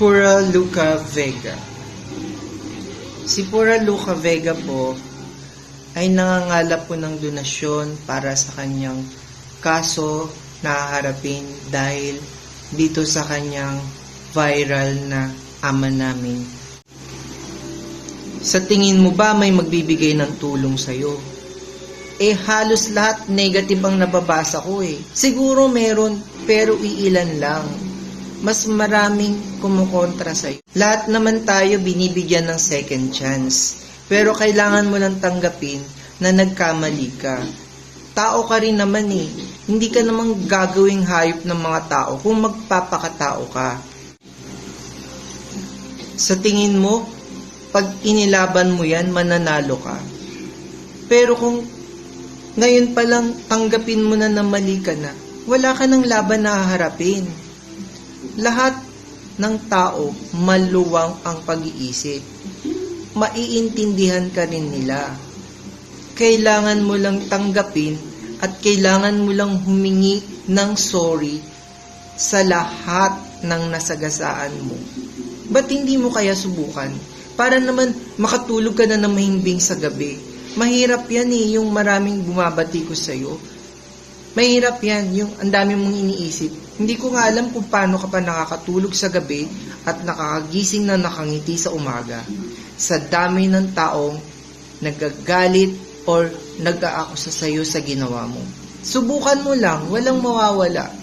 Pura Luca Vega. Si Pura Luca Vega po ay nangangalap po ng donasyon para sa kanyang kaso na haharapin dahil dito sa kanyang viral na ama namin. Sa tingin mo ba may magbibigay ng tulong sa'yo? Eh halos lahat negative ang nababasa ko eh. Siguro meron pero iilan lang. Mas maraming kumukontra sa'yo. Lahat naman tayo binibigyan ng second chance. Pero kailangan mo lang tanggapin na nagkamali ka. Tao ka rin naman eh. Hindi ka namang gagawing hayop ng mga tao kung magpapakatao ka. Sa tingin mo, pag inilaban mo yan, mananalo ka. Pero kung ngayon pa lang tanggapin mo na na mali ka na, wala ka ng laban na haharapin. Lahat ng tao maluwang ang pag-iisip. Maiintindihan ka rin nila. Kailangan mo lang tanggapin at kailangan mo lang humingi ng sorry sa lahat ng nasagasaan mo. Ba't hindi mo kaya subukan? Para naman makatulog ka na ng mahimbing sa gabi. Mahirap yan eh, yung maraming bumabati ko sa'yo. Mahirap yan, yung ang dami mong iniisip. Hindi ko nga alam kung paano ka pa nakakatulog sa gabi at nakakagising na nakangiti sa umaga. Sa dami ng taong nagagalit or nag-aakusa sa'yo sa ginawa mo. Subukan mo lang, walang mawawala.